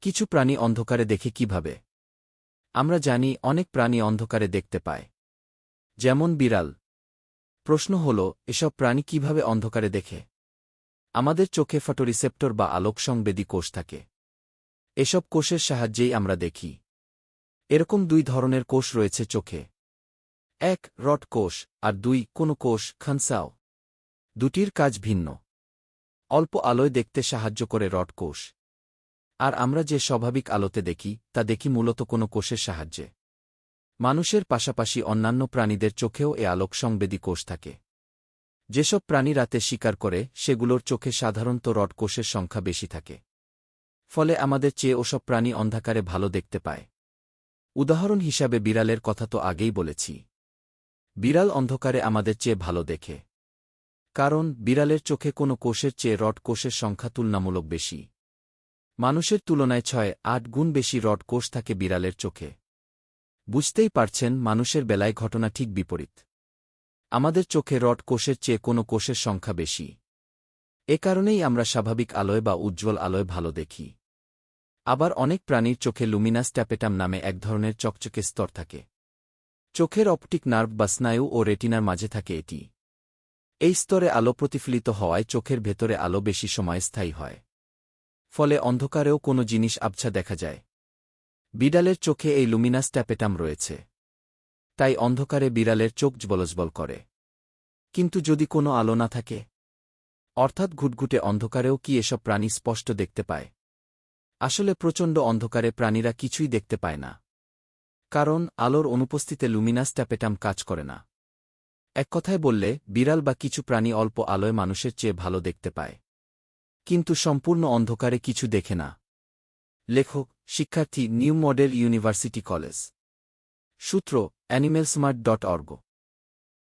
কিছু প্রাণী অন্ধকারে দেখে কীভাবে। আমরা জানি অনেক প্রাণী অন্ধকারে দেখতে পায়। যেমন বিড়াল। প্রশ্ন হল, এসব প্রাণী কীভাবে অন্ধকারে দেখে? আমাদের চোখে ফটোরিসেপ্টর বা আলোক সংবেদী কোষ থাকে। এসব কোষের সাহায্যেই আমরা দেখি। এরকম দুই ধরনের কোষ রয়েছে চোখে। এক, রড কোষ, আর দুই, কোনো কোষ, খানসাও। দুটির কাজ ভিন্ন। অল্প আলোয় দেখতে সাহায্য করে রড কোষ। আর আমরা যে স্বাভাবিক আলোতে দেখি, তা দেখি মূলত কোনো কোষের সাহায্যে। মানুষের পাশাপাশি অন্যান্য প্রাণীদের চোখেও এ আলোক সংবেদী কোষ থাকে। যেসব প্রাণী রাতে শিকার করে, সেগুলোর চোখে সাধারণত রড কোষের সংখ্যা বেশি থাকে। ফলে আমাদের চেয়ে ওসব প্রাণী অন্ধকারে ভালো দেখতে পায়। উদাহরণ হিসাবে বিড়ালের কথা তো আগেই বলেছি। বিড়াল অন্ধকারে আমাদের চেয়ে ভালো দেখে। কারণ, বিড়ালের চোখে কোনো কোষের চেয়ে রড কোষের সংখ্যা তুলনামূলক বেশি। মানুষের তুলনায় ছয়, আট গুণ বেশি রড কোষ থাকে বিড়ালের চোখে। বুঝতেই পারছেন, মানুষের বেলায় ঘটনা ঠিক বিপরীত। আমাদের চোখে রড কোষের চেয়ে কোনো কোষের সংখ্যা বেশি। এ কারণেই আমরা স্বাভাবিক আলোয় বা উজ্জ্বল আলোয় ভালো দেখি। আবার অনেক প্রাণীর চোখে লুমিনাস ট্যাপেটাম নামে এক ধরনের চকচকে স্তর থাকে। চোখের অপটিক নার্ভ বা স্নায়ু ও রেটিনার মাঝে থাকে এটি। এই স্তরে আলো প্রতিফলিত হওয়ায় চোখের ভেতরে আলো বেশি সময় স্থায়ী হয়। ফলে অন্ধকারেও কোনো জিনিস আবছা দেখা যায়। বিড়ালের চোখে এই লুমিনাস ট্যাপেটাম রয়েছে। তাই অন্ধকারে বিড়ালের চোখ জবলজবল করে। কিন্তু যদি কোনো আলো না থাকে? অর্থাৎ ঘুটঘুটে অন্ধকারেও কি এসব প্রাণী স্পষ্ট দেখতে পায়? আসলে প্রচণ্ড অন্ধকারে প্রাণীরা কিছুই দেখতে পায় না। কারণ আলোর অনুপস্থিতে লুমিনাস ট্যাপেটাম কাজ করে না। এক কথায় বললে, বিড়াল বা কিছু প্রাণী অল্প আলোয় মানুষের চেয়ে ভালো দেখতে পায়। কিন্তু সম্পূর্ণ অন্ধকারে কিছু দেখে না। লেখক, শিক্ষার্থী, নিউ মডেল ইউনিভার্সিটি কলেজ। সূত্র অ্যানিমেলস্মার্ট ডট অর্গ